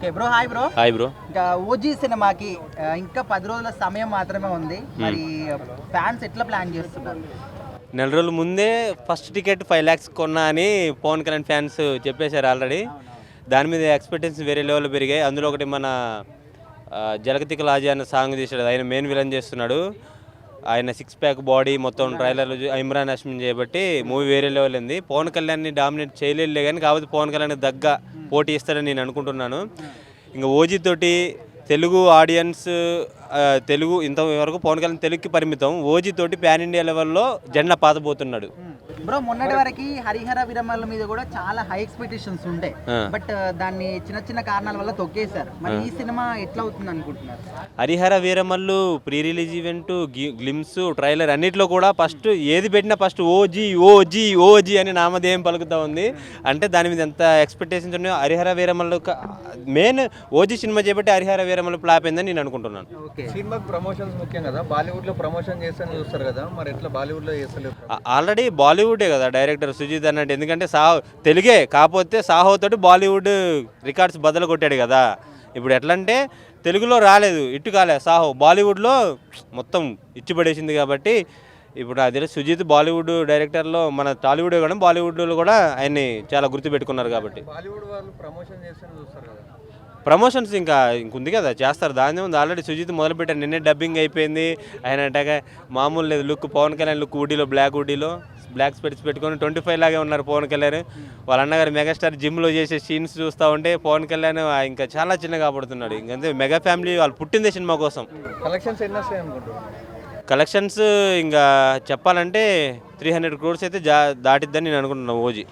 Okay bro. Hi bro. Hi bro. ఇంకా OG సినిమాకి ఇంకా పది రోజుల సమయం మాత్రమే ఉంది. మరి ఫ్యాన్స్ ఎట్లా ప్లాన్ చేస్తున్నారు? నెల రోజుల ముందే ఫస్ట్ టికెట్ ఫైవ్ ల్యాక్స్ కొన్నా అని పవన్ కళ్యాణ్ ఫ్యాన్స్ చెప్పేశారు ఆల్రెడీ. దాని మీద ఎక్స్పెక్టేషన్స్ వేరే లెవెల్లో పెరిగాయి. అందులో ఒకటి మన జలగతిక లాజీ అన్న సాంగ్ చేశాడు ఆయన మెయిన్ విలన్ చేస్తున్నాడు. ఆయన సిక్స్ ప్యాక్ బాడీ మొత్తం ట్రైలర్ ఇమ్రాన్ హష్మిన్ చేయబట్టి మూవీ వేరే లెవెల్ ఉంది. పవన్ కళ్యాణ్ని డామినేట్ చేయలేదులే కానీ కాకపోతే పవన్ కళ్యాణ్ దగ్గ పోటీ ఇస్తాడని నేను అనుకుంటున్నాను. ఇంకా ఓజీ తోటి తెలుగు ఆడియన్స్ తెలుగు ఇంతవరకు పవన్ కళ్యాణ్ తెలుగుకి పరిమితం. ఓజీ తోటి ప్యాన్ ఇండియా లెవెల్లో జెండా పాతబోతున్నాడు. బ్రో మొన్నటి వరకు హరిహర విరమల మీద కూడా చాలా హై ఎక్స్పెక్టేషన్స్ ఉండే. బట్ దాన్ని చిన్న చిన్న కారణాల వల్ల తొక్కేశారు. మరి ఈ సినిమా ఎట్లా అవుతుంది అనుకుంటున్నారు? Harihara Veeramallu pre release event glimpse trailer అన్నిట్లో కూడా ఫస్ట్ ఏది పెట్టినా ఫస్ట్ ఓజీ ఓజీ ఓజీ అని నామధేయం పలుకుతా ఉంది. అంటే దాని మీద ఎంత ఎక్స్పెక్టేషన్స్ ఉన్నాయో Harihara Veeramallu main OG cinema చేపట్టి హరిహర వీరమల్లు ఫ్లాప్ అయిందని నేను అనుకుంటున్నాను. ఓకే సినిమాకి ప్రమోషన్స్ ముఖ్యం కదా. బాలీవుడ్లో ప్రమోషన్ చేస్తేనే చూస్తారు కదా. మరి ఎట్లా బాలీవుడ్లో చేస్తలేరు? ఆ- ఆల్రెడీ బాలీవుడే కదా డైరెక్టర్ సుజీత్ అన్నట్టు. ఎందుకంటే సాహో తెలుగే కాకపోతే సాహో తోటి బాలీవుడ్ రికార్డ్స్ బద్దలు కొట్టాడు కదా. ఇప్పుడు ఎట్లా అంటే తెలుగులో రాలేదు ఇట్టు కాలే సాహో. బాలీవుడ్లో మొత్తం ఇచ్చి పడేసింది కాబట్టి ఇప్పుడు నాకు తెలిసి సుజీత్ బాలీవుడ్ డైరెక్టర్లో మన టాలీవుడ్ కూడా బాలీవుడ్లో కూడా ఆయన్ని చాలా గుర్తుపెట్టుకున్నారు కాబట్టి. బాలీవుడ్ వాళ్ళు ప్రమోషన్ చేస్తేనే చూస్తారు కదా. ప్రమోషన్స్ ఇంకా ఇంకుంది కదా చేస్తారు. దాని ఉంది ఆల్రెడీ సుజిత్ మొదలుపెట్టారు నిన్నే డబ్బింగ్ అయిపోయింది. ఆయన మామూలు లేదు లుక్ పవన్ కళ్యాణ్ లుక్ ఊడీలో బ్లాక్ ఊడీలో బ్లాక్ స్పెట్స్ పెట్టుకొని ట్వంటీ ఫైవ్ లాగే ఉన్నారు పవన్ కళ్యాణ్. వాళ్ళ అన్నగారు మెగాస్టార్ జిమ్లో చేసే సీన్స్ చూస్తూ ఉంటే పవన్ కళ్యాణ్ ఇంకా చాలా చిన్నగా పడుతున్నాడు. ఇంకంతే మెగా ఫ్యామిలీ వాళ్ళు పుట్టిందే సినిమా కోసం. కలెక్షన్స్ ఎన్ని కలెక్షన్స్ ఇంకా చెప్పాలంటే త్రీ హండ్రెడ్ క్రోర్స్ అయితే జా దాటిద్దని నేను అనుకుంటున్నాను ఓజీ.